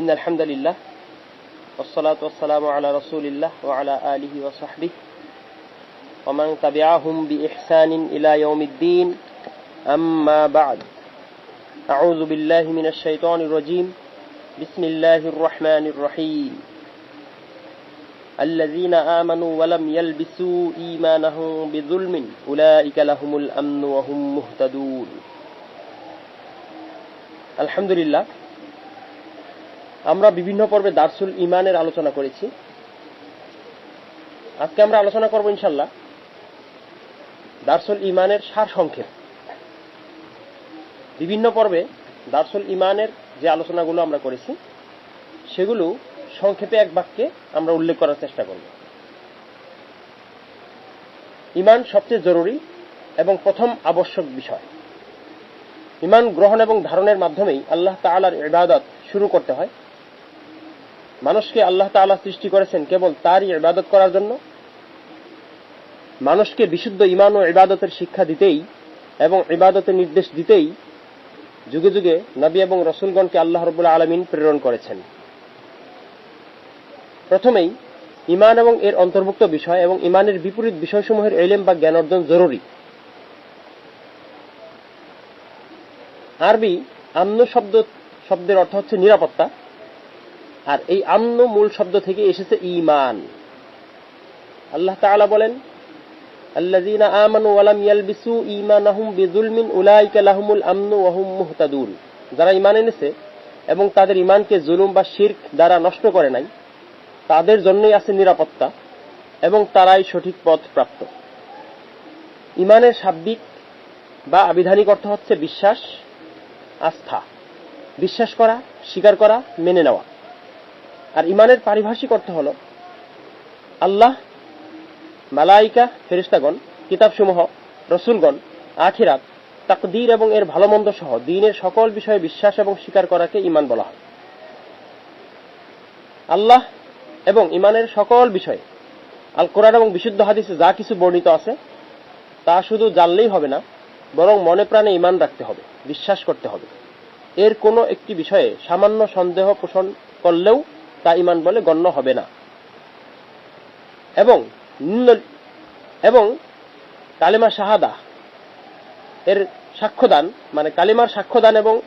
إن الحمد لله والصلاة والسلام على رسول الله وعلى آله وصحبه ومن تبعهم بإحسان إلى يوم الدين. أما بعد أعوذ بالله من الشيطان الرجيم. بسم الله الرحمن الرحيم. الذين آمنوا ولم يلبسوا إيمانهم بظلم أولئك لهم الأمن وهم مهتدون. الحمد لله আমরা বিভিন্ন পর্বে দার্সুল ইমানের আলোচনা করেছি। আজকে আমরা আলোচনা করব ইনশাল্লাহ দার্সুল ইমানের সার সংক্ষেপ। বিভিন্ন পর্বে দার্সুল ইমানের যে আলোচনাগুলো আমরা করেছি, সেগুলো সংক্ষেপে এক বাক্যে আমরা উল্লেখ করার চেষ্টা করব। ইমান সবচেয়ে জরুরি এবং প্রথম আবশ্যক বিষয়। ইমান গ্রহণ এবং ধারণের মাধ্যমেই আল্লাহ তালার ইবাদত শুরু করতে হয়। মানুষকে আল্লাহ তাআলা সৃষ্টি করেছেন কেবল তারই ইবাদত করার জন্য? মানুষকে বিশুদ্ধ ইমান ও ইবাদতের শিক্ষা দিতেই এবং ইবাদতের নির্দেশ দিতেই যুগে যুগে নবী এবং রসুলগণকে আল্লাহ রবুল্লা আলমিন প্রেরণ করেছেন। প্রথমেই ইমান এবং এর অন্তর্ভুক্ত বিষয় এবং ইমানের বিপরীত বিষয়সমূহের এলেম বা জ্ঞান অর্জন জরুরি। আরবি আমন শব্দ, শব্দের অর্থ হচ্ছে নিরাপত্তা। আর এই আমন মূল শব্দ থেকে এসেছে ইমান আল্লাহ তাআলা বলেন যারা ঈমান এনেছে এবং তাদের ঈমানকে জুলুম বা শিরক দ্বারা নষ্ট করে নাই, তাদের জন্যই আছে নিরাপত্তা এবং তারাই সঠিক পথ প্রাপ্ত। ঈমানের শাব্দিক বা আবিধানিক অর্থ হচ্ছে বিশ্বাস, আস্থা। বিশ্বাস করা, স্বীকার করা, মেনে নেওয়া। আর ইমানের পারিভাষিক অর্থ হল আল্লাহ, মালাইকা ফেরিস্তাগণ কিতাবসমূহ, রসুলগণ, আখিরাত, তাকদীর এবং এর ভালো মন্দ সহ দিনের সকল বিষয়ে বিশ্বাস এবং স্বীকার করাকে ইমান বলা হয়। আল্লাহ এবং ইমানের সকল বিষয়ে আল কোরআন এবং বিশুদ্ধ হাদিসে যা কিছু বর্ণিত আছে, তা শুধু জানলেই হবে না, বরং মনে প্রাণে ইমান রাখতে হবে, বিশ্বাস করতে হবে। এর কোনো একটি বিষয়ে সামান্য সন্দেহ পোষণ করলেও তা ইমান বলে গণ্য হবে না। এবং এবং কালিমা শাহাদা এর সাক্ষ্যদান মানে কালিমার সাক্ষ্যদান এবং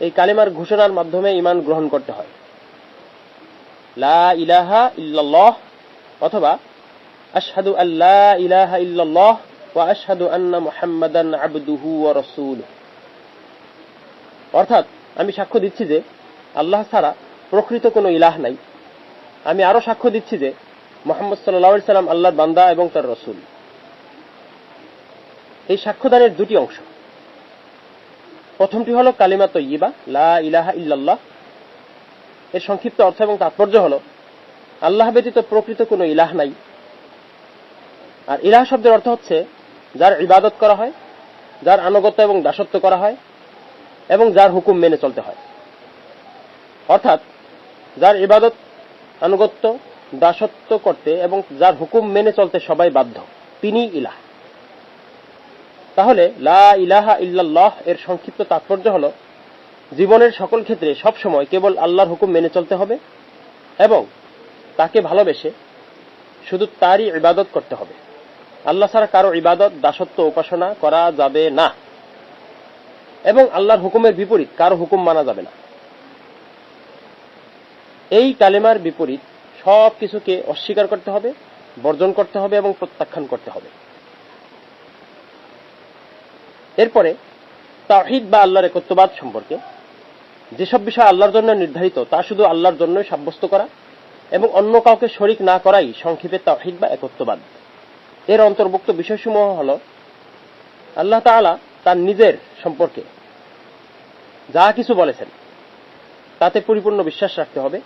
এই কালিমার ঘোষণার মাধ্যমে ইমান গ্রহণ করতে হয়। লা ইলাহা ইল্লাল্লাহ অথবা আশহাদু আল্লাহ ইলাহা ইল্লাল্লাহ ওয়া আশহাদু আন্না মুহাম্মাদান আবদুহু ওয়া রাসূলুহু। অর্থাৎ আমি সাক্ষ্য দিচ্ছি যে আল্লাহ ছাড়া প্রকৃত কোনো ইলাহ নাই। আমি আরও সাক্ষ্য দিচ্ছি যে মোহাম্মদ সাল্লা সাল্লাম আল্লাহর বান্দা এবং তার রসুল। এই সাক্ষ্যদানের দুটি অংশ। প্রথমটি হল কালিমা তৈবা লা ইলাহা ইল্লাল্লাহ। এর সংক্ষিপ্ত অর্থ এবং তাৎপর্য হল, আল্লাহ ব্যতীত প্রকৃত কোনো ইলাহ নাই। আর ইলাহ শব্দের অর্থ হচ্ছে যার ইবাদত করা হয়, যার আনুগত্য এবং দাসত্ব করা হয়, এবং যার হুকুম মেনে চলতে হয়। অর্থাৎ যার ইবাদত, আনুগত্য, দাসত্ব করতে এবং যার হুকুম মেনে চলতে সবাই বাধ্য। তিনি ইলাহ। তাহলে লা ইলাহা ইল্লাল্লাহ এর সংক্ষিপ্ত তাৎপর্য হল, জীবনের সকল ক্ষেত্রে সব সময় কেবল আল্লাহর হুকুম মেনে চলতে হবে এবং তাকে ভালোবেসে শুধু তারই ইবাদত করতে হবে। আল্লাহ ছাড়া কারও ইবাদত, দাসত্ব, উপাসনা করা যাবে না। এবং আল্লাহর হুকুমের বিপরীত কারও হুকুম মানা যাবে না। এই কালেমার বিপরীত সব কিছুকে অস্বীকার করতে হবে, বর্জন করতে হবে এবং প্রত্যাখ্যান করতে হবে। এরপরে তাহিদ বা আল্লাহর একত্ববাদ সম্পর্কে, যেসব বিষয় আল্লাহর জন্য নির্ধারিত, তা শুধু আল্লাহর জন্যই সাব্যস্ত করা এবং অন্য কাউকে শরিক না করাই সংক্ষেপে তাহিদ বা একত্ববাদ। এর অন্তর্ভুক্ত বিষয়সমূহ হল, আল্লাহ তাআলা তার নিজের সম্পর্কে যা কিছু বলেছেন, তাতে পরিপূর্ণ বিশ্বাস রাখতে হবে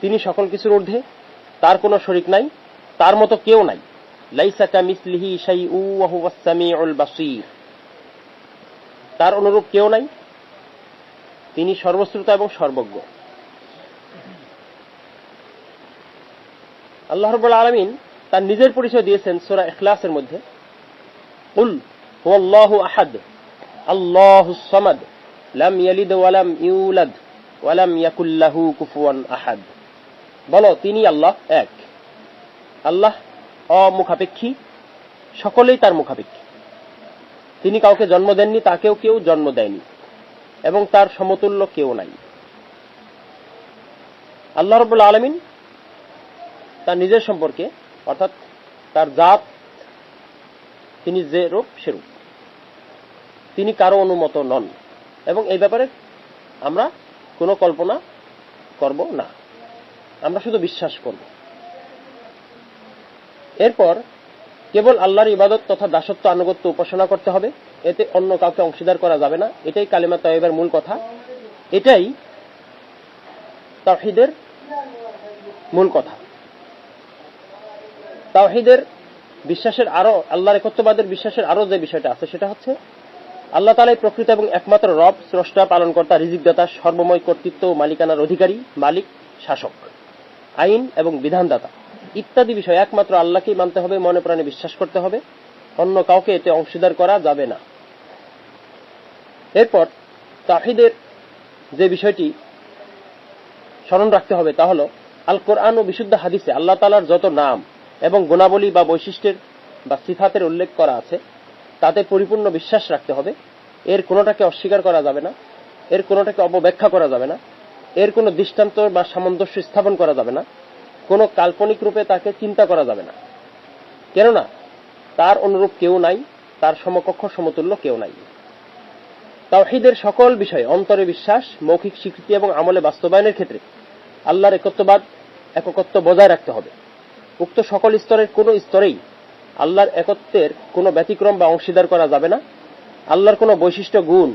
তিনি সকল কিছুর ঊর্ধ্বে। তার কোনো শরিক নাই, তার মতো কেউ নাই। লাইসা কামিসলিহি শাইউ ওয়া হুয়াস সামিউল বাসীর। তার অনুরূপ কেউ নাই, তিনি সর্বশ্রোতা এবং সর্বজ্ঞ। আল্লাহ রাব্বুল আলামিন তার নিজের পরিচয় দিয়েছেন সূরা ইখলাসের মধ্যে। কুল হুয়াল্লাহু আহাদ আল্লাহুস সামাদ, লাম ইয়ালিদ ওয়া লাম ইউলাদ ওয়ালাম ইয়াকুল্লাহু কুফুয়ান আহাদ। বলো, তিনি আল্লাহ এক। আল্লাহ অমুখাপেক্ষী, সকলেই তার মুখাপেক্ষী। তিনি কাউকে জন্ম দেননি, তাকেও কেউ জন্ম দেয়নি, এবং তার সমতুল্য কেউ নাই। আল্লাহ রবুল আলমিন তার নিজের সম্পর্কে, অর্থাৎ তার জাত, তিনি যে রূপ সেরূপ তিনি কারও অনুমত নন, এবং এই ব্যাপারে আমরা কোনো কল্পনা করব না। আমরা শুধু বিশ্বাস করব। এরপর কেবল আল্লাহর ইবাদত তথা দাসত্ব আনুগত্য উপাসনা করতে হবে। এতে অন্য কাউকে অংশীদার করা যাবে না। এটাই কালিমা তয়েবের মূল কথা। এটাই তাহিদের মূল কথা। তাওহিদের বিশ্বাসের আরও, আল্লাহর একত্ববাদের বিশ্বাসের আরও যে বিষয়টা আছে, সেটা হচ্ছে আল্লাহ তালাই প্রকৃত এবং একমাত্র রব, স্রষ্টা, পালনকর্তা, রিজিকদাতা, সর্বময় কর্তৃত্ব মালিকানার অধিকারী, মালিক, শাসক। আইন এবং বিধানদাতা ইত্যাদি বিষয় একমাত্র আল্লাহকেই মানতে হবে, মনে প্রাণে বিশ্বাস করতে হবে। অন্য কাউকে এতে অংশীদার করা যাবে না। এরপর তাহিদের যে বিষয়টি স্মরণ রাখতে হবে তা হল আল কোরআন ও বিশুদ্ধ হাদিসে আল্লাহ তালার যত নাম এবং গুণাবলী বা বৈশিষ্ট্যের বা সিফাতের উল্লেখ করা আছে, তাতে পরিপূর্ণ বিশ্বাস রাখতে হবে। এর কোনোটাকে অস্বীকার করা যাবে না, এর কোনোটাকে অপব্যাখ্যা করা যাবে না। এর কোনো দৃষ্টান্ত বা সামঞ্জস্য স্থাপন করা যাবে না। কোনো কাল্পনিক রূপে তাকে চিন্তা করা যাবে না। কেননা, তার অনুরূপ কেউ নাই, তার সমকক্ষ সমতুল্য কেউ নাই। তাওহিদের সকল বিষয়ে অন্তরে বিশ্বাস, মৌখিক স্বীকৃতি এবং আমলে বাস্তবায়নের ক্ষেত্রে আল্লাহর একত্ববাদ, এককত্ব বজায় রাখতে হবে। উক্ত সকল স্তরের কোনো স্তরেই আল্লাহর একত্বের কোনো ব্যতিক্রম বা অংশীদার করা যাবে না। আল্লাহর কোনো বৈশিষ্ট্য, গুণ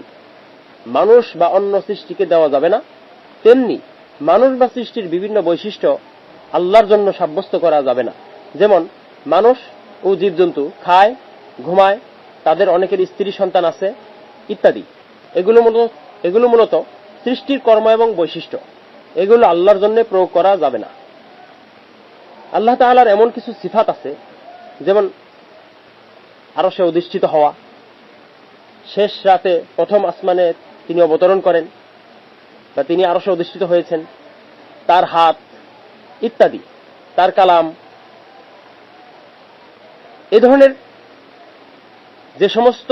মানুষ বা অন্য সৃষ্টিকে দেওয়া যাবে না। তেমনি মানুষ বা সৃষ্টির বিভিন্ন বৈশিষ্ট্য আল্লাহর জন্য সাব্যস্ত করা যাবে না। যেমন, মানুষ ও জীবজন্তু খায়, ঘুমায়, তাদের অনেকের স্ত্রী, সন্তান আছে, ইত্যাদি। এগুলো মূলত এগুলো মূলত সৃষ্টির কর্ম এবং বৈশিষ্ট্য। এগুলো আল্লাহর জন্য প্রয়োগ করা যাবে না। আল্লাহ তাআলার এমন কিছু সিফাত আছে, যেমন আরও সে অধিষ্ঠিত হওয়া, শেষ রাতে প্রথম আসমানে তিনি অবতরণ করেন বা তিনি আরও সে অধিষ্ঠিত হয়েছেন, তার হাত ইত্যাদি, তার কালাম। এ ধরনের যে সমস্ত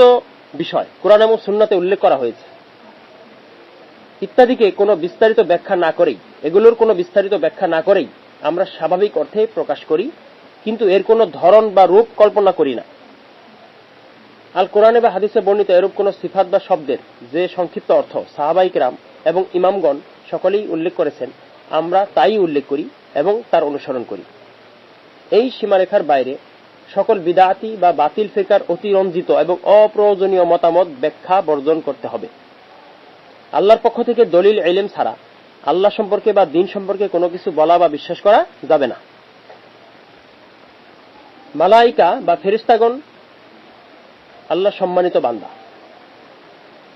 বিষয় কোরআন এবং সুন্নাতে উল্লেখ করা হয়েছে, ইত্যাদিকে কোনো বিস্তারিত ব্যাখ্যা না করেই, এগুলোর কোনো বিস্তারিত ব্যাখ্যা না করেই আমরা স্বাভাবিক অর্থে প্রকাশ করি, কিন্তু এর কোনো ধরন বা রূপ কল্পনা করি না। আল কোরআনে বা হাদিসে বর্ণিত এরূপ কোন সিফাত বা শব্দের যে সংক্ষিপ্ত অর্থ সাহাবাইকরাম এবং ইমামগণ সকলেই উল্লেখ করেছেন, আমরা তাই উল্লেখ করি এবং তার অনুসরণ করি। এই সীমারেখার বাইরে সকল বিদাতি বা বাতিল ফেকার অতিরঞ্জিত এবং অপ্রয়োজনীয় মতামত ব্যাখ্যা বর্জন করতে হবে। আল্লাহর পক্ষ থেকে দলিল এলেম ছাড়া আল্লাহ সম্পর্কে বা দিন সম্পর্কে কোনো কিছু বলা বা বিশ্বাস করা যাবে না। মালাইকা বা ফেরিস্তাগণ আল্লাহ সম্মানিত বান্দা।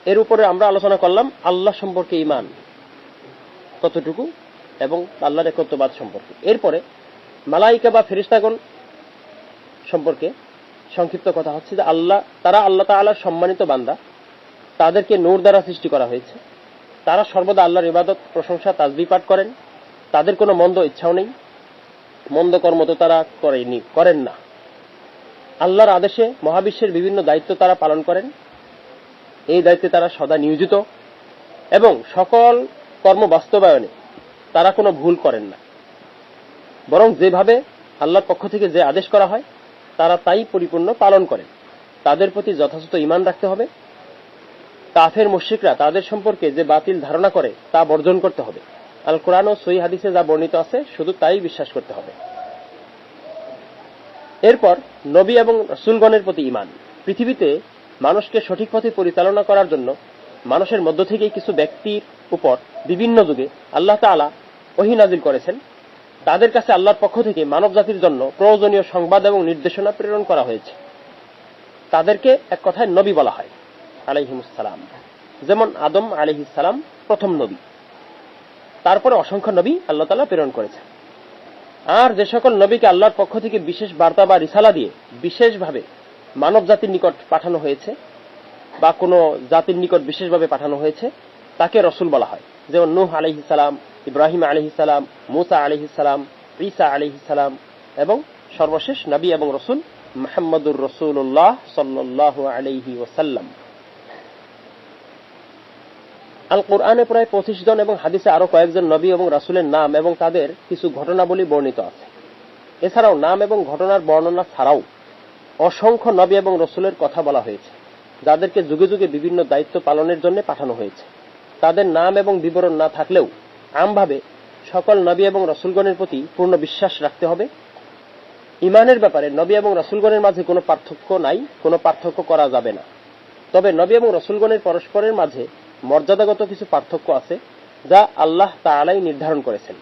এর উপরে আমরা আলোচনা করলাম আল্লাহ সম্পর্কে ইমান কতটুকু এবং আল্লাহর একত্ববাদ সম্পর্কে। এরপরে মালাইকা বা ফেরিস্তাগণ সম্পর্কে সংক্ষিপ্ত কথা হচ্ছে যে আল্লাহ, তারা আল্লাহ তাআলার সম্মানিত বান্দা, তাদেরকে নূর দ্বারা সৃষ্টি করা হয়েছে। তারা সর্বদা আল্লাহর ইবাদত, প্রশংসা, তাজবি পাঠ করেন। তাদের কোনো মন্দ ইচ্ছাও নেই। মন্দ কর্ম তো তারা করেনি, করেন না। আল্লাহর আদেশে মহাবিশ্বের বিভিন্ন দায়িত্ব তারা পালন করেন। এই দায়িত্বে তারা সদা নিয়োজিত এবং সকল কর্ম বাস্তবায়নে তারা কোনো ভুল করেন না। বরং যেভাবে আল্লাহর পক্ষ থেকে যে আদেশ করা হয়, তারা তাই পরিপূর্ণ পালন করেন। তাদের প্রতি যথাযথ ইমান রাখতে হবে। কাফের মুশ্রিকরা তাদের সম্পর্কে যে বাতিল ধারণা করে, তা বর্জন করতে হবে। আল কোরআন ও সই হাদিসে যা বর্ণিত আছে, শুধু তাই বিশ্বাস করতে হবে। এরপর নবী এবং রসুলগণের প্রতি ইমান পৃথিবীতে মানুষকে সঠিক পথে পরিচালনা করার জন্য মানুষের মধ্য থেকেই কিছু ব্যক্তির উপর বিভিন্ন যুগে আল্লাহ তাআলা ওহী নাজিল করেছেন। তাদের কাছে আল্লাহর পক্ষ থেকে মানব জাতির জন্য প্রয়োজনীয় সংবাদ এবং নির্দেশনা প্রেরণ করা হয়েছে। তাদেরকে এক কথায় নবী বলা হয় আলাইহিমুসালাম যেমন আদম আলহিসাম প্রথম নবী। তারপরে অসংখ্য নবী আল্লাহ তালা প্রেরণ করেছেন। আর যে সকল নবীকে আল্লাহর পক্ষ থেকে বিশেষ বার্তা বা রিসালা দিয়ে বিশেষভাবে মানব জাতির নিকট পাঠানো হয়েছে বা কোনো জাতির নিকট বিশেষভাবে পাঠানো হয়েছে, তাকে রসুল বলা হয়। যেমন নূহ আলহিসাল্লাম ইব্রাহিম আলহিসাল্লাম মুসা আলহিসাল্লাম ঈসা আলহিসাল্লাম এবং সর্বশেষ নবী এবং রসুল মোহাম্মদুর রসুল্লাহ সাল্লাহ আলহি ওসাল্লাম আল কোরআনে প্রায় পঁচিশ জন এবং হাদিসে আরও কয়েকজন নবী এবং রাসুলের নাম এবং তাদের কিছু ঘটনাবলী বর্ণিত আছে। এছাড়াও নাম এবং ঘটনার বর্ণনা ছাড়াও অসংখ্য নবী এবং রসুলের কথা বলা হয়েছে, যাদেরকে যুগে যুগে বিভিন্ন দায়িত্ব পালনের জন্য পাঠানো হয়েছে। তাদের নাম এবং বিবরণ না থাকলেও আমভাবে সকল নবী এবং রসুলগণের প্রতি পূর্ণ বিশ্বাস রাখতে হবে। ইমানের ব্যাপারে নবী এবং রসুলগণের মাঝে কোনো পার্থক্য নাই, কোনো পার্থক্য করা যাবে না। তবে নবী এবং রসুলগণের পরস্পরের মাঝে মর্যাদাগত কিছু পার্থক্য আছে, যা আল্লাহ তাআলাই নির্ধারণ করেছেন।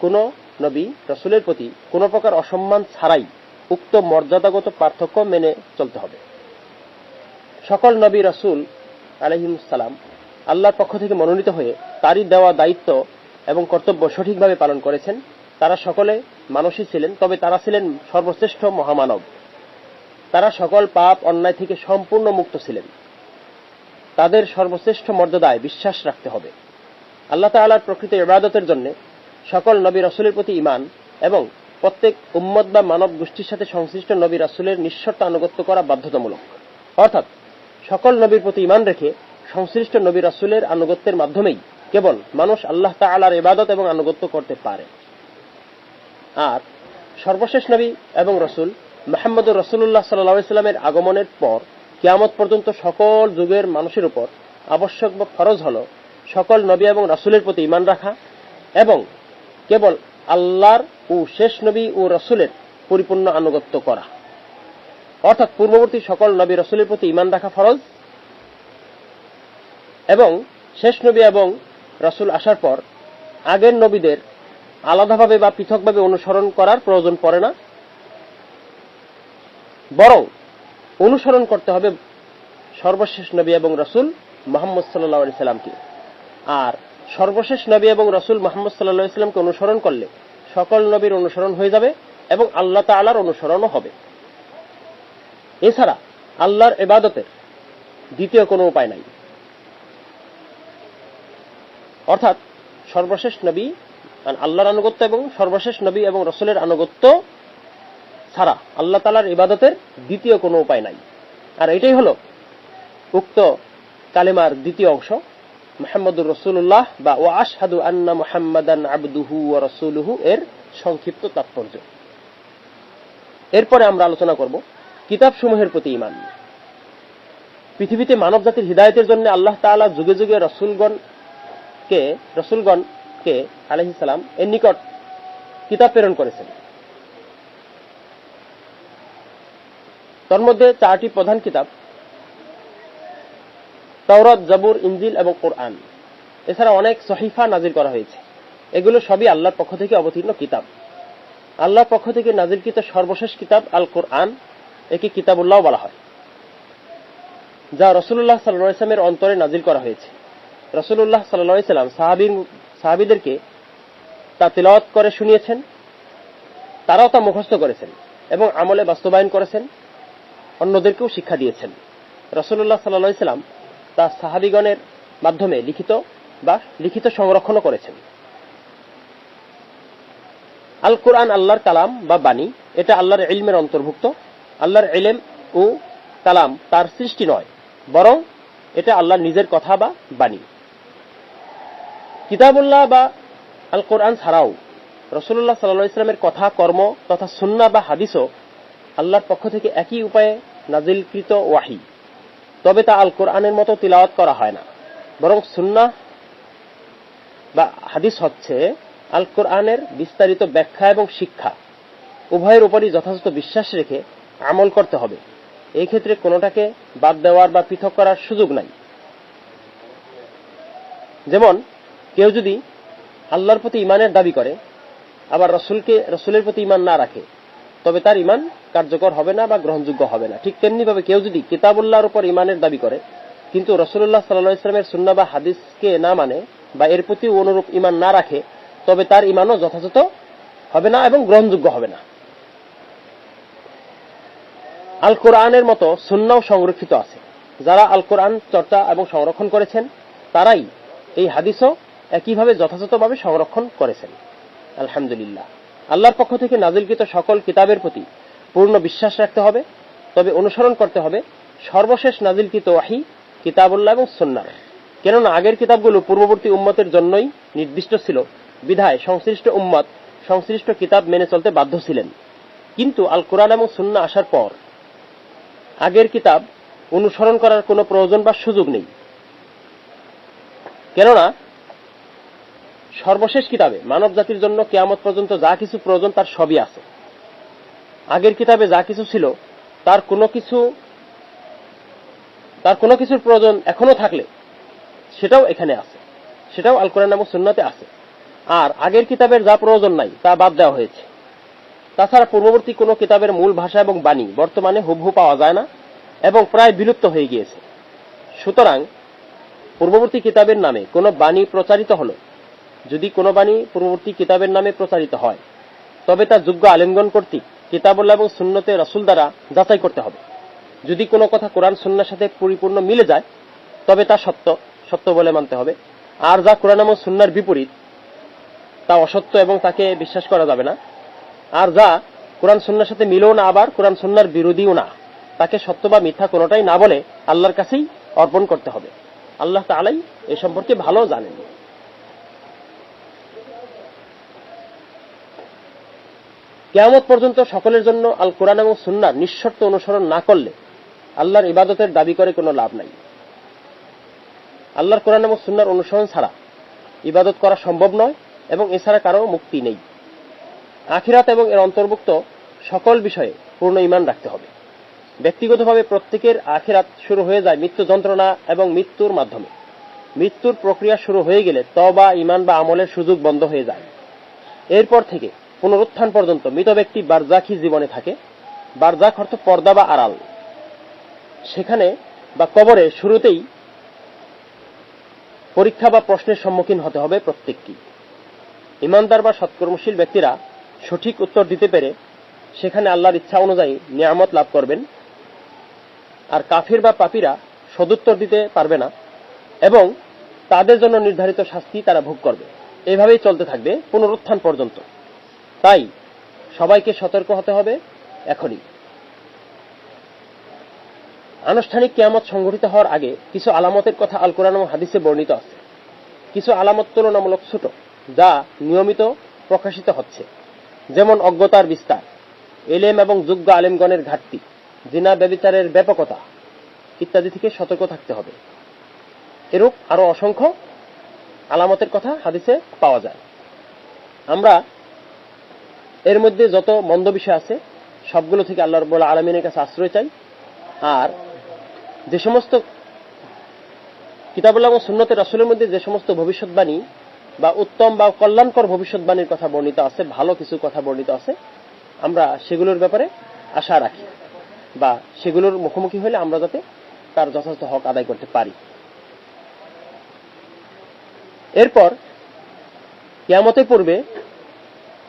কোন নবী রসুলের প্রতি কোনো প্রকার অসম্মান ছাড়াই উক্ত মর্যাদাগত পার্থক্য মেনে চলতে হবে। সকল নবী রসুল আলহিমসালাম আল্লাহর পক্ষ থেকে মনোনীত হয়ে তারই দেওয়া দায়িত্ব এবং কর্তব্য সঠিকভাবে পালন করেছেন। তারা সকলে মানুষই ছিলেন, তবে তারা ছিলেন সর্বশ্রেষ্ঠ মহামানব। তারা সকল পাপ অন্যায় থেকে সম্পূর্ণ মুক্ত ছিলেন। তাদের সর্বশ্রেষ্ঠ মর্যাদায় বিশ্বাস রাখতে হবে। আল্লাহ তাআলার প্রকৃত ইবাদতের জন্য সকল নবী রসুলের প্রতি ইমান এবং প্রত্যেক উম্মত বা মানব গোষ্ঠীর সাথে সংশ্লিষ্ট নবী রাসুলের নিঃশর্ত আনুগত্য করা বাধ্যতামূলক। অর্থাৎ, সকল নবীর প্রতি ইমান রেখে সংশ্লিষ্ট নবী রাসুলের আনুগত্যের মাধ্যমেই কেবল মানুষ আল্লাহ তাআলার ইবাদত এবং আনুগত্য করতে পারে। আর সর্বশেষ নবী এবং রসুল মাহমুদুর রসুল্লাহ সাল্লামের আগমনের পর কিয়ামত পর্যন্ত সকল যুগের মানুষের উপর আবশ্যক বা ফরজ হল সকল নবী এবং রাসুলের প্রতি ইমান রাখা এবং কেবল আল্লাহর ও শেষ নবী ও রসুলের পরিপূর্ণ আনুগত্য করা। অর্থাৎ পূর্ববর্তী সকল নবী রসুলের প্রতি ইমান রাখা ফরজ এবং শেষ নবী এবং রসুল আসার পর আগের নবীদের আলাদাভাবে বা পৃথকভাবে অনুসরণ করার প্রয়োজন পড়ে না। বরং অনুসরণ করতে হবে সর্বশেষ নবী এবং রসুল মোহাম্মদ সাল্লা সাল্লামকে। আর সর্বশেষ নবী এবং রসুল মোহাম্মদ সাল্লা ইসলামকে অনুসরণ করলে সকল নবীর অনুসরণ হয়ে যাবে এবং আল্লাহ তালার অনুসরণও হবে। এছাড়া আল্লাহর এবাদতের দ্বিতীয় কোনো উপায় নাই। অর্থাৎ সর্বশেষ নবী আল্লাহর আনুগত্য এবং সর্বশেষ নবী এবং রসুলের আনুগত্য ছাড়া আল্লাহ তালার ইবাদতের দ্বিতীয় কোনো উপায় নাই। আর এটাই হলো উক্ত কালেমার দ্বিতীয় অংশ। মোহাম্মদুর রসুল্লাহ বা ও আশহাদু আন্না মোহাম্মদান আবদুহু ও রসুলহু এর সংক্ষিপ্ত তাৎপর্য। এরপরে আমরা আলোচনা করব কিতাব সমূহের প্রতি ইমান পৃথিবীতে মানব জাতির হৃদায়তের জন্য আল্লাহ তাআলা যুগে যুগে রসুলগণকে রসুলগণকে আলহিসাম এর নিকট কিতাব প্রেরণ করেছেন। তোর মধ্যে চারটি প্রধান কিতাব তওরাত, জাবুর ইঞ্জিল এবং কোরআন। এছাড়া অনেক সহিফা নাজির করা হয়েছে। এগুলো সবই আল্লাহর পক্ষ থেকে অবতীর্ণ কিতাব। আল্লাহর পক্ষ থেকে নাজিরকৃত সর্বশেষ কিতাব আল কোরআন একে কিতাবুল্লাহ বলা হয়। যা রসুল্লাহ সাল্লামের অন্তরে নাজিল করা হয়েছে। রসুল্লাহ সাল্লাম সাহাবির সাহাবিদেরকে তা তিলওয়াত করে শুনিয়েছেন। তারাও তা মুখস্থ করেছেন এবং আমলে বাস্তবায়ন করেছেন। অন্যদেরকেও শিক্ষা দিয়েছেন। রসুল্লাহ সাল্লাম তা সাহাবিগণের মাধ্যমে লিখিত বা লিখিত সংরক্ষণও করেছেন। আল কোরআন আল্লাহর কালাম বা বাণী, এটা আল্লাহর ইলমের অন্তর্ভুক্ত। আল্লাহর এলেম ও কালাম তার সৃষ্টি নয়, বরং এটা আল্লাহর নিজের কথা বা বাণী। কিতাবুল্লাহ বা আল কোরআন ছাড়াও রসুল্লাহ সাল্লাহ ইসলামের কথা, কর্ম তথা সুন্না বা হাদিসও আল্লাহর পক্ষ থেকে একই উপায়ে নাজিলকৃত ওয়াহি। তবে তা আল কোরআনের মতো তিলাওয়াত করা হয় না। বরং সুন্না বা হাদিস হচ্ছে আল কোরআনের বিস্তারিত ব্যাখ্যা এবং শিক্ষা। উভয়ের উপরই যথাযথ বিশ্বাস রেখে আমল করতে হবে। এই ক্ষেত্রে কোনোটাকে বাদ দেওয়ার বা পৃথক করার সুযোগ নাই। যেমন, কেউ যদি আল্লাহর প্রতি ইমানের দাবি করে, আবার রসুলকে, রসুলের প্রতি ইমান না রাখে, তবে তার ইমান কার্যকর হবে না বা গ্রহণযোগ্য হবে না। ঠিক তেমনি ভাবে কেউ যদি কিতাবুল্লাহর উপর ইমানের দাবি করে, কিন্তু রসুল্লাহ সাল্লাহ ইসলামের সুন্না বা হাদিসকে না মানে বা এর প্রতি অনুরূপ ইমান না রাখে, তবে তার ইমানও যথাযথ হবে না এবং গ্রহণযোগ্য হবে না। আল কোরআনের মতো সুন্নাও সংরক্ষিত আছে। যারা আল কোরআন চর্চা এবং সংরক্ষণ করেছেন, তারাই এই হাদিসও একইভাবে যথাযথভাবে সংরক্ষণ করেছেন। আলহামদুলিল্লাহ। আল্লাহর পক্ষ থেকে নাজিলকৃত সকল কিতাবের প্রতি পূর্ণ বিশ্বাস রাখতে হবে, তবে অনুসরণ করতে হবে সর্বশেষ নাজিলকৃত ওয়াহি, কিতাবুল্লাহ এবং সন্ন্যার কেননা আগের কিতাবগুলো পূর্ববর্তী উম্মতের জন্যই নির্দিষ্ট ছিল, বিধায় সংশ্লিষ্ট উম্মত সংশ্লিষ্ট কিতাব মেনে চলতে বাধ্য ছিলেন। কিন্তু আল কোরআন এবং সুন্না আসার পর আগের কিতাব অনুসরণ করার কোনো প্রয়োজন বা সুযোগ নেই। কেননা সর্বশেষ কিতাবে মানব জাতির জন্য কেয়ামত পর্যন্ত যা কিছু প্রয়োজন তার সবই আছে। আগের কিতাবে যা কিছু ছিল, তার কোনো কিছু, তার কোনো কিছুর প্রয়োজন এখনও থাকলে সেটাও এখানে আছে। সেটাও আল কোরআন এবং সুন্নাতে আছে। আর আগের কিতাবের যা প্রয়োজন নাই, তা বাদ দেওয়া হয়েছে। তাছাড়া পূর্ববর্তী কোনো কিতাবের মূল ভাষা এবং বাণী বর্তমানে হুবহু পাওয়া যায় না এবং প্রায় বিলুপ্ত হয়ে গিয়েছে। সুতরাং পূর্ববর্তী কিতাবের নামে কোনো বাণী প্রচারিত হলো, যদি কোনো বাণী পূর্ববর্তী কিতাবের নামে প্রচারিত হয়, তবে তা যোগ্য আলেমগণ কর্তৃক কিতাবুল্লাহ এবং সুন্নতে রসুল দ্বারা যাচাই করতে হবে। যদি কোনো কথা কোরআন সুন্নার সাথে পরিপূর্ণ মিলে যায়, তবে তা সত্য সত্য বলে মানতে হবে। আর যা কোরআন এবং সুন্নার বিপরীত, তা অসত্য এবং তাকে বিশ্বাস করা যাবে না। আর যা কোরআন সুন্নার সাথে মিলেও না, আবার কোরআন সুন্নার বিরোধীও না। তাকে সত্য বা মিথ্যা কোনোটাই না বলে আল্লাহর কাছেই অর্পণ করতে হবে। আল্লাহ তালাই এ সম্পর্কে ভালো জানেন। কেয়ামত পর্যন্ত সকলের জন্য আল কোরআন এবং সুন্নার নিঃশর্ত অনুসরণ না করলে আল্লাহর ইবাদতের দাবি করে কোনো লাভ নাই। আল্লাহর কোরআন এবং সুন্নার অনুসরণ ছাড়া ইবাদত করা সম্ভব নয় এবং এছাড়া কারও মুক্তি নেই। আখিরাত এবং এর অন্তর্ভুক্ত সকল বিষয়ে পূর্ণ ইমান রাখতে হবে। ব্যক্তিগতভাবে প্রত্যেকের আখিরাত শুরু হয়ে যায় মৃত্যু যন্ত্রণা এবং মৃত্যুর মাধ্যমে। মৃত্যুর প্রক্রিয়া শুরু হয়ে গেলে ত বা ইমান বা আমলের সুযোগ বন্ধ হয়ে যায়। এরপর থেকে পুনরুত্থান পর্যন্ত মৃত ব্যক্তি বারজাখি জীবনে থাকে। বারজাখ অর্থ পর্দা বা আড়াল। সেখানে বা কবরে শুরুতেই পরীক্ষা বা প্রশ্নের সম্মুখীন হতে হবে প্রত্যেকটি ইমানদার বা সৎকর্মশীল ব্যক্তিরা সঠিক উত্তর দিতে পেরে সেখানে আল্লাহর ইচ্ছা অনুযায়ী নিয়ামত লাভ করবেন। আর কাফির বা পাপীরা সদুত্তর দিতে পারবে না এবং তাদের জন্য নির্ধারিত শাস্তি তারা ভোগ করবে। এভাবেই চলতে থাকবে পুনরুত্থান পর্যন্ত। তাই সবাইকে সতর্ক হতে হবে এখনই। আনুষ্ঠানিক কিয়ামত সংঘটিত হওয়ার আগে কিছু আলামতের কথা আল কোরআন হাদিসে বর্ণিত আছে। কিছু আলামত তুলনামূলক ছোট, যা নিয়মিত প্রকাশিত হচ্ছে। যেমন অজ্ঞতার বিস্তার, এলেম এবং যোগ্য আলেমগণের ঘাটতি, জিনা ব্যবিচারের ব্যাপকতা ইত্যাদি থেকে সতর্ক থাকতে হবে। এরূপ আরও অসংখ্য আলামতের কথা হাদিসে পাওয়া যায়। আমরা এর মধ্যে যত মন্দ বিষয় আছে, সবগুলো থেকে আল্লাহ রব্বুল আলমিনের কাছে আশ্রয় চাই। আর যে সমস্ত কিতাবুল্লাহ এবং সুন্নতের রসুলের মধ্যে যে সমস্ত ভবিষ্যৎবাণী বা উত্তম বা কল্যাণকর ভবিষ্যৎবাণীর কথা বর্ণিত আছে, ভালো কিছু কথা বর্ণিত আছে, আমরা সেগুলোর ব্যাপারে আশা রাখি বা সেগুলোর মুখোমুখি হলে আমরা যাতে তার যথাযথ হক আদায় করতে পারি। এরপর কিয়ামতের পূর্বে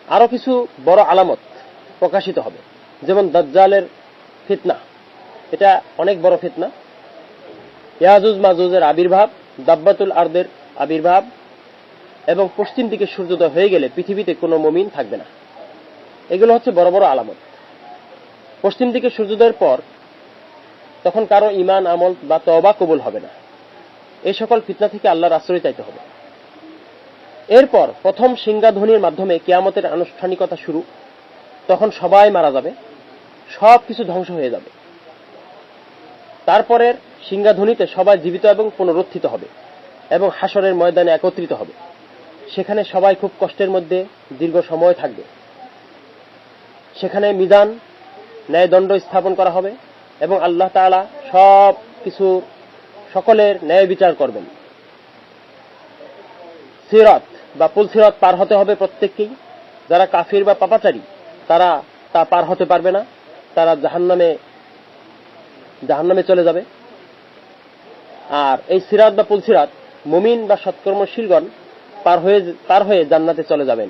আরও কিছু বড় আলামত প্রকাশিত হবে। যেমন দাজ্জালের ফিতনা। এটা অনেক বড় ফিতনা। ইয়াজুজ মাজুজের আবির্ভাব, দাব্বাতুল আর্দের আবির্ভাব এবং পশ্চিম দিকে সূর্যোদয় হয়ে গেলে পৃথিবীতে কোনো মমিন থাকবে না। এগুলো হচ্ছে বড় বড় আলামত। পশ্চিম দিকে সূর্যোদয়ের পর তখন কারও ইমান আমল বা তবা কবুল হবে না। এই সকল ফিতনা থেকে আল্লাহর আশ্রয় চাইতে হবে। এরপর প্রথম সিংহাধ্বনির মাধ্যমে কেয়ামতের আনুষ্ঠানিকতা শুরু, তখন সবাই মারা যাবে, সব কিছু ধ্বংস হয়ে যাবে। তারপরের সিংহাধ্বনিতে সবাই জীবিত এবং পুনরুত্থিত হবে এবং হাসরের ময়দানে একত্রিত হবে। সেখানে সবাই খুব কষ্টের মধ্যে দীর্ঘ সময় থাকবে। সেখানে মিজান ন্যায়দণ্ড স্থাপন করা হবে এবং আল্লাহ তাআলা সব কিছু সকলের ন্যায় বিচার করবেন। সিরাত বা পুল সিরাত পার হতে হবে প্রত্যেককেই। যারা কাফির বা পাপাচারী, তারা তা পার হতে পারবে না। তারা জাহান্নামে জাহান্নামে চলে যাবে। আর এই সিরাত বা পুল সিরাত মুমিন বা সৎকর্মশীলগণ পার হয়ে পার হয়ে জান্নাতে চলে যাবেন।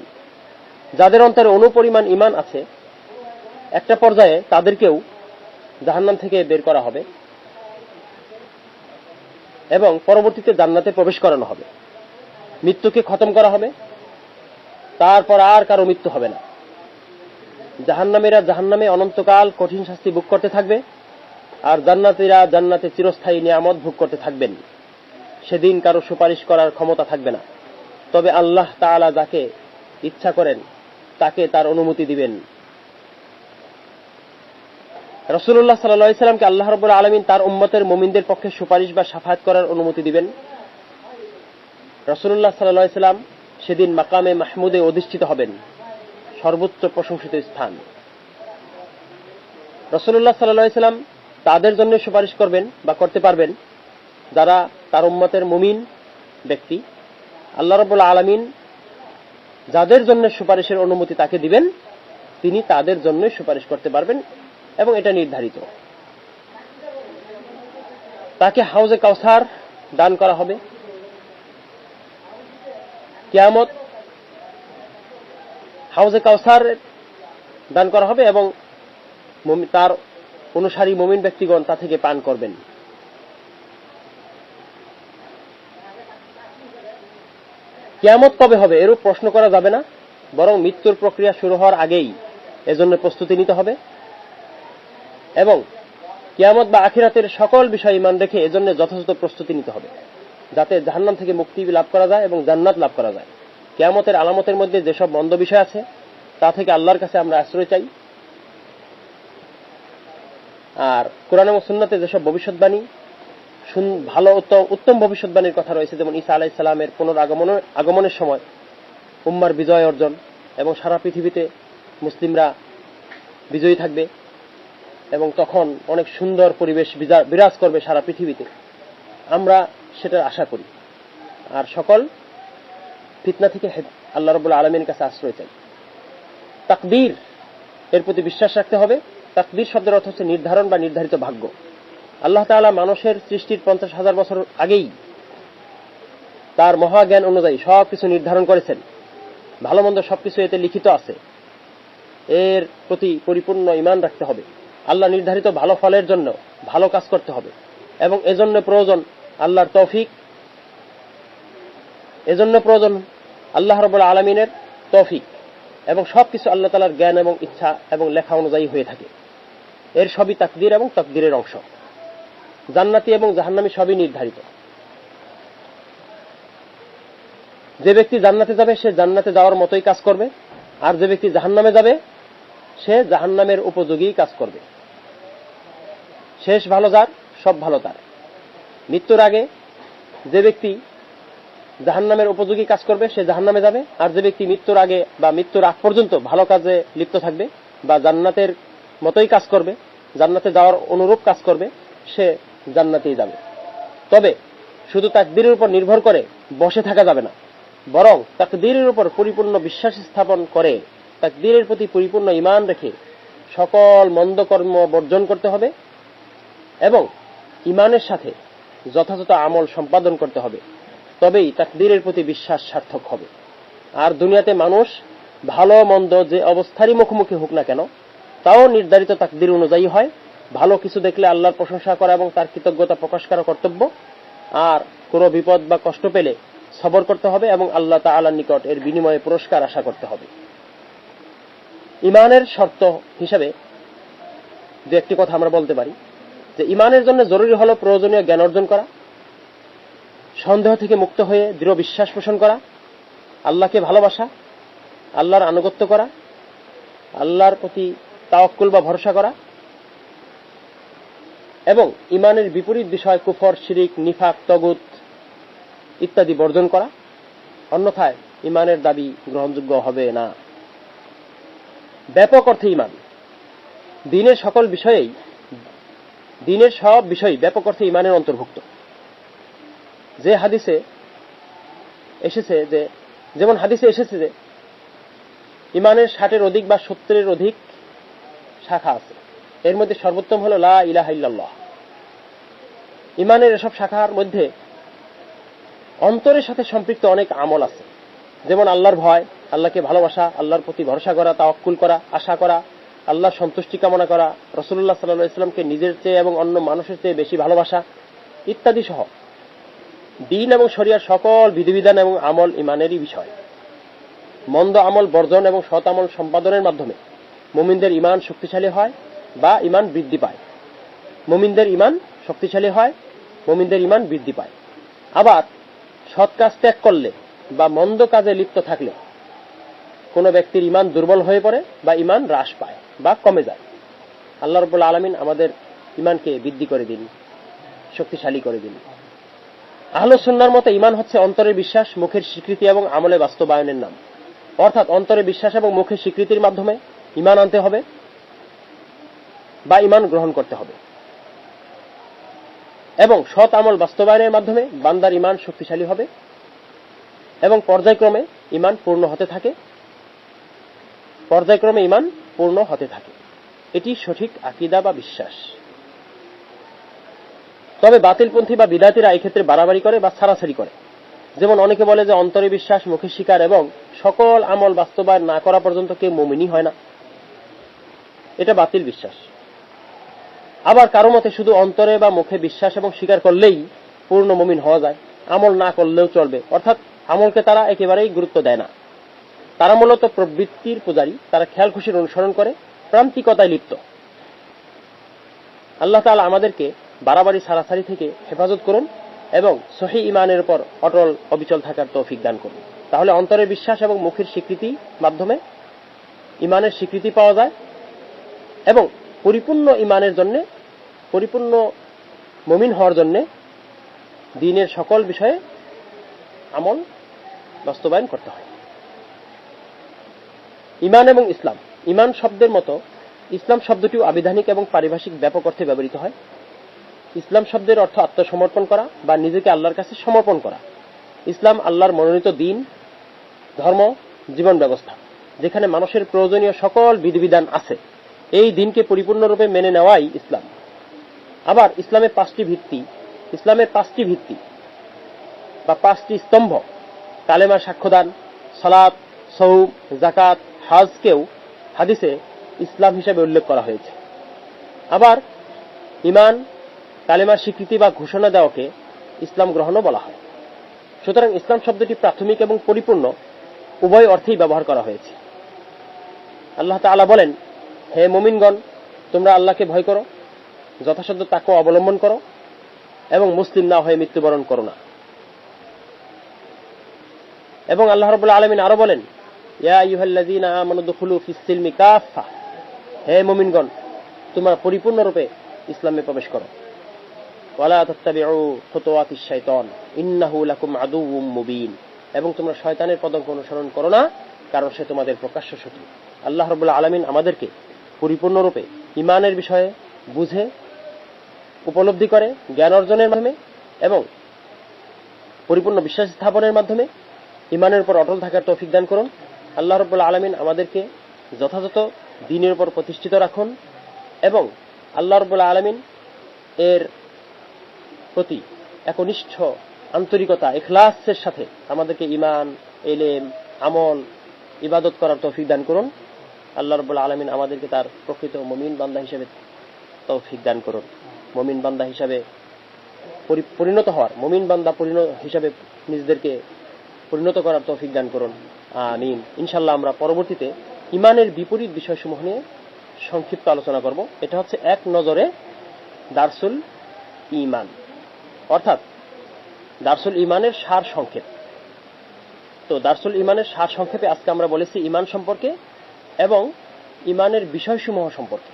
যাদের অন্তরে অনুপরিমাণ ইমান আছে, একটা পর্যায়ে তাদেরকেও জাহান্নাম থেকে বের করা হবে এবং পরবর্তীতে জান্নাতে প্রবেশ করানো হবে। মৃত্যুকে খতম করা হবে। তারপর আর কারও মৃত্যু হবে না। জাহান্নামীরা জাহান্নামে অনন্তকাল কঠিন শাস্তি ভোগ করতে থাকবে আর জান্নাতীরা জান্নাতে চিরস্থায়ী নিয়ামত ভোগ করতে থাকবেন। সেদিন কারও সুপারিশ করার ক্ষমতা থাকবে না। তবে আল্লাহ তাআলা যাকে ইচ্ছা করেন, তাকে তার অনুমতি দিবেন। রসুল্লাহ সাল্লাহ সাল্লামকে আল্লাহ রব আলমিন তার উম্মতের মোমিনদের পক্ষে সুপারিশ বা সাফায়াত করার অনুমতি দিবেন। রসুল্লাহ সাল্লাহ সাল্লাম সেদিন মাকামে মাহমুদে অধিষ্ঠিত হবেন। সর্বোচ্চ প্রশংসিত স্থান। রসুল্লাহ সাল্লাহ সাল্লাম তাদের জন্য সুপারিশ করবেন বা করতে পারবেন যারা তার উম্মতের মুমিন ব্যক্তি। আল্লাহ রবুল্লা আলমিন যাদের জন্য সুপারিশের অনুমতি তাকে দিবেন, তিনি তাদের জন্য সুপারিশ করতে পারবেন এবং এটা নির্ধারিত। তাকে হাউজে কাউসার দান করা হবে। কিয়ামত হাউজে কাউসার দান করা হবে এবং তার অনুসারী মমিন ব্যক্তিগণ তা থেকে পান করবেন। কিয়ামত কবে হবে এরূপ প্রশ্ন করা যাবে না, বরং মৃত্যুর প্রক্রিয়া শুরু হওয়ার আগেই এজন্য প্রস্তুতি নিতে হবে এবং কিয়ামত বা আখিরাতের সকল বিষয় ইমান রেখে এজন্য যথাযথ প্রস্তুতি নিতে হবে। যাতে জাহান্নাম থেকে মুক্তি লাভ করা যায় এবং জান্নাত লাভ করা যায়। কেয়ামতের আলামতের মধ্যে যেসব মন্দ বিষয় আছে, তা থেকে আল্লাহর কাছে আমরা আশ্রয় চাই। আর কোরআন এবং সুন্নাতে যেসব ভবিষ্যৎবাণী ভালো উত্তম ভবিষ্যৎবাণীর কথা রয়েছে, যেমন ঈসা আলাহ ইসলামের পুনরাগমনের আগমনের সময় উম্মার বিজয় অর্জন এবং সারা পৃথিবীতে মুসলিমরা বিজয়ী থাকবে এবং তখন অনেক সুন্দর পরিবেশ বিরাজ করবে সারা পৃথিবীতে। আমরা সেটার আশা করি। আর সকল ফিতনা থেকে আল্লাহ রবুল্লা আলমীর কাছে আশ্রয় চাই। তাকদীর এর প্রতি বিশ্বাস রাখতে হবে। তাকদীর শব্দের অর্থ হচ্ছে নির্ধারণ বা নির্ধারিত ভাগ্য। আল্লাহ তাআলা মানুষের সৃষ্টির পঞ্চাশ হাজার বছর আগেই তার মহাজ্ঞান অনুযায়ী সব কিছু নির্ধারণ করেছেন। ভালো মন্দ সবকিছু এতে লিখিত আছে। এর প্রতি পরিপূর্ণ ইমান রাখতে হবে। আল্লাহ নির্ধারিত ভালো ফলের জন্য ভালো কাজ করতে হবে। এবং এজন্য প্রয়োজন আল্লাহর তৌফিক। এজন্য প্রয়োজন আল্লাহ রব আলমিনের তৌফিক এবং সবকিছু আল্লাহ তালার জ্ঞান এবং ইচ্ছা এবং লেখা অনুযায়ী হয়ে থাকে। এর সবই তাকদির এবং তাকদিরের অংশ। জান্নাতি এবং জাহান্নামী সবই নির্ধারিত। যে ব্যক্তি জান্নাতে যাবে, সে জান্নাতে যাওয়ার মতোই কাজ করবে। আর যে ব্যক্তি জাহান্নামে যাবে, সে জাহান্নামের উপযোগী কাজ করবে। শেষ ভালো যার, সব ভালো তার। মৃত্যুর আগে যে ব্যক্তি জাহান্নামের উপযোগী কাজ করবে, সে জাহান্নামে যাবে। আর যে ব্যক্তি মৃত্যুর আগে বা মৃত্যুর আগ পর্যন্ত ভালো কাজে লিপ্ত থাকবে বা জান্নাতের মতোই কাজ করবে, জান্নাতে যাওয়ার অনুরূপ কাজ করবে, সে জান্নাতেই যাবে। তবে শুধু তাকদিরের উপর নির্ভর করে বসে থাকা যাবে না, বরং তাকদিরের উপর পরিপূর্ণ বিশ্বাস স্থাপন করে তাকদিরের প্রতি পরিপূর্ণ ইমান রেখে সকল মন্দ কর্ম বর্জন করতে হবে এবং ইমানের সাথে যথাযথ আমল সম্পাদন করতে হবে। তবেই তাকদিরের প্রতি বিশ্বাস সার্থক হবে। আর দুনিয়াতে মানুষ ভালো মন্দ যে অবস্থারই মুখোমুখি হোক না কেন, তাও নির্ধারিত তাকদির অনুযায়ী হয়। ভালো কিছু দেখলে আল্লাহর প্রশংসা করা এবং তার কৃতজ্ঞতা প্রকাশ করা কর্তব্য। আর কোনো বিপদ বা কষ্ট পেলে সবর করতে হবে এবং আল্লাহ তাআলার নিকট এর বিনিময়ে পুরস্কার আশা করতে হবে। ইমানের শর্ত হিসাবে যে একটি কথা আমরা বলতে পারি। যে ইমানের জন্য জরুরি হলো প্রয়োজনীয় জ্ঞান অর্জন করা, সন্দেহ থেকে মুক্ত হয়ে দৃঢ় বিশ্বাস পোষণ করা, আল্লাহকে ভালোবাসা, আল্লাহর আনুগত্য করা, আল্লাহর প্রতি তাওয়াক্কুল বা ভরসা করা এবং ইমানের বিপরীত বিষয় কুফর, শিরিক, নিফাক, তগুত ইত্যাদি বর্জন করা। অন্যথায় ইমানের দাবি গ্রহণযোগ্য হবে না। ব্যাপক অর্থে ইমান। দিনের সকল বিষয়েই দিনের সব বিষয় ব্যাপক অর্থে ইমানের অন্তর্ভুক্ত। যে হাদিসে এসেছে যে, যেমন হাদিসে এসেছে যে, ইমানের ষাটের অধিক বা সত্তরের অধিক শাখা আছে। এর মধ্যে সর্বোত্তম হল লা ইলাহা ইল্লাল্লাহ। ইমানের এসব শাখার মধ্যে অন্তরের সাথে সম্পৃক্ত অনেক আমল আছে। যেমন আল্লাহর ভয়, আল্লাহকে ভালোবাসা, আল্লাহর প্রতি ভরসা করা তা তাওয়াক্কুল করা, আশা করা আল্লাহর সন্তুষ্টি কামনা করা রসুল্লাহ সাল্লাহ ইসলামকে নিজের চেয়ে এবং অন্য মানুষের চেয়ে বেশি ভালোবাসা ইত্যাদি সহ। দিন এবং শরিয়ার সকল বিধিবিধান এবং আমল ইমানেরই বিষয়। মন্দ আমল বর্জন এবং সৎ আমল সম্পাদনের মাধ্যমে মুমিনদের ইমান শক্তিশালী হয় বা ইমান বৃদ্ধি পায়। মুমিনদের ইমান শক্তিশালী হয়, মুমিনদের ইমান বৃদ্ধি পায়। আবার সৎ কাজ ত্যাগ করলে বা মন্দ কাজে লিপ্ত থাকলে কোনো ব্যক্তির ইমান দুর্বল হয়ে পড়ে বা ইমান হ্রাস পায়। বা কমে যায়। আল্লাহ রব্বুল আলমিন আমাদের ইমানকে বৃদ্ধি করে দিন, শক্তিশালী করে দিন। আহলসুন্নার মতে ইমান হচ্ছে অন্তরের বিশ্বাস, মুখের স্বীকৃতি এবং আমলে বাস্তবায়নের নাম। অর্থাৎ অন্তরে বিশ্বাস এবং মুখের স্বীকৃতির মাধ্যমে ইমান আনতে হবে বা ইমান গ্রহণ করতে হবে। এবং সৎ আমল বাস্তবায়নের মাধ্যমে বান্দার ইমান শক্তিশালী হবে এবং পর্যায়ক্রমে ইমান পূর্ণ হতে থাকে। পর্যায়ক্রমে ইমান পূর্ণ হতে থাকে। এটি সঠিক আকিদা বা বিশ্বাস। তবে বাতিলপন্থী বা বিদাতিরা এই ক্ষেত্রে বাড়াবাড়ি করে বা ছাড়াছাড়ি করে। যেমন অনেকে বলে যে অন্তরে বিশ্বাস, মুখে স্বীকার এবং সকল আমল বাস্তবায়ন না করা পর্যন্ত কেউ মমিনই হয় না। এটা বাতিল বিশ্বাস। আবার কারও মতে শুধু অন্তরে বা মুখে বিশ্বাস এবং স্বীকার করলেই পূর্ণ মমিন হওয়া যায়। আমল না করলেও চলবে। অর্থাৎ আমলকে তারা একেবারেই গুরুত্ব দেয় না। তারা মূলত প্রবৃত্তির পূজারী, তারা খেয়াল খুশির অনুসরণ করে, প্রান্তিকতায় লিপ্ত। আল্লাহ তাআলা আমাদেরকে বাড়াবাড়ি সারাসারি থেকে হেফাজত করুন এবং সহি ইমানের উপর অটল অবিচল থাকার তৌফিক দান করুন। তাহলে অন্তরের বিশ্বাস এবং মুখের স্বীকৃতি মাধ্যমে ইমানের স্বীকৃতি পাওয়া যায় এবং পরিপূর্ণ ইমানের জন্য, পরিপূর্ণ মমিন হওয়ার জন্য দিনের সকল বিষয়ে আমল বাস্তবায়ন করতে হয়। ইমান এবং ইসলাম। ইমান শব্দের মতো ইসলাম শব্দটিও আবিধানিক এবং পারিভাষিক ব্যাপক অর্থে ব্যবহৃত হয়। ইসলাম শব্দের অর্থ আত্মসমর্পণ করা বা নিজেকে আল্লাহর কাছে সমর্পণ করা। ইসলাম আল্লাহর মনোনীত দিন, ধর্ম, জীবন ব্যবস্থা, যেখানে মানুষের প্রয়োজনীয় সকল বিধিবিধান আছে। এই দিনকে পরিপূর্ণরূপে মেনে নেওয়াই ইসলাম। আবার ইসলামের পাঁচটি ভিত্তি ইসলামের পাঁচটি ভিত্তি বা পাঁচটি স্তম্ভ। কালেমা সাক্ষ্যদান, সালাত সৌম জাকাত হাজকেও হাদিসে ইসলাম হিসেবে উল্লেখ করা হয়েছে। আবার ইমান, কালেমার স্বীকৃতি বা ঘোষণা দেওয়াকে ইসলাম গ্রহণও বলা হয়। সুতরাং ইসলাম শব্দটি প্রাথমিক এবং পরিপূর্ণ, উভয় অর্থেই ব্যবহার করা হয়েছে। আল্লাহ তাআলা বলেন, হে মুমিনগণ, তোমরা আল্লাহকে ভয় করো, যথাসাধ্য তাকে অবলম্বন করো এবং মুসলিম না হয়ে মৃত্যুবরণ করো না। এবং আল্লাহ রবুল্লা আলমিন আরও বলেন হে মুমিনগণ, তোমরা পরিপূর্ণরূপে ইসলামে প্রবেশ করো। এবং তোমরা শয়তানের পদঙ্ক অনুসরণ করো না, কারণ সে তোমাদের প্রকাশ্য শত্রু। আল্লাহ রবুল্লা আলমিন আমাদেরকে পরিপূর্ণরূপে ইমানের বিষয়ে বুঝে, উপলব্ধি করে, জ্ঞান অর্জনের মাধ্যমে এবং পরিপূর্ণ বিশ্বাস স্থাপনের মাধ্যমে ইমানের উপর অটল থাকার তৌফিক দান করুন। আল্লাহ রব্বুল্লা আলমিন আমাদেরকে যথাযথ দিনের উপর প্রতিষ্ঠিত রাখুন এবং আল্লাহ রব্বুল্লা আলমিন এর প্রতি একনিষ্ঠ আন্তরিকতা এখলাসের সাথে আমাদেরকে ইমান এলেম আমল, ইবাদত করার তৌফিক দান করুন। আল্লাহ রব্বুল্লা আলমিন আমাদেরকে তার প্রকৃত মমিন বান্দা হিসেবে তৌফিক দান করুন। মমিন বান্দা হিসাবে পরি- পরিণত হওয়ার, মমিন বান্দা পরিণত হিসাবে নিজেদেরকে পরিণত করার তৌফিক দান করুন। আমিন। ইনশাল্লাহ আমরা পরবর্তীতে ইমানের বিপরীত বিষয়সমূহ নিয়ে সংক্ষিপ্ত আলোচনা করব। এটা হচ্ছে এক নজরে দার্সুল ইমান অর্থাৎ দার্সুল ইমানের সার সংক্ষেপ। তো দার্সুল ইমানের সার সংক্ষেপে আজকে আমরা বলেছি ইমান সম্পর্কে এবং ইমানের বিষয়সমূহ সম্পর্কে,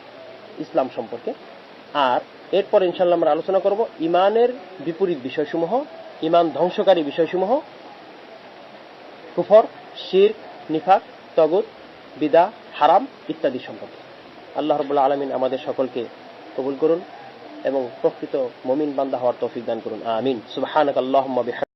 ইসলাম সম্পর্কে। আর এরপর ইনশাল্লাহ আমরা আলোচনা করব ইমানের বিপরীত বিষয়সমূহ ইমান ধ্বংসকারী বিষয়সমূহ, কুফর শির, নিফাক, তগত, বিদা, হারাম ইত্যাদি সম্পর্কে। আল্লাহ রবুল্লা আলমিন আমাদের সকলকে কবুল করুন এবং প্রকৃত মমিন বান্দা হওয়ার তৌফিক দান করুন। আমিন। সুবাহ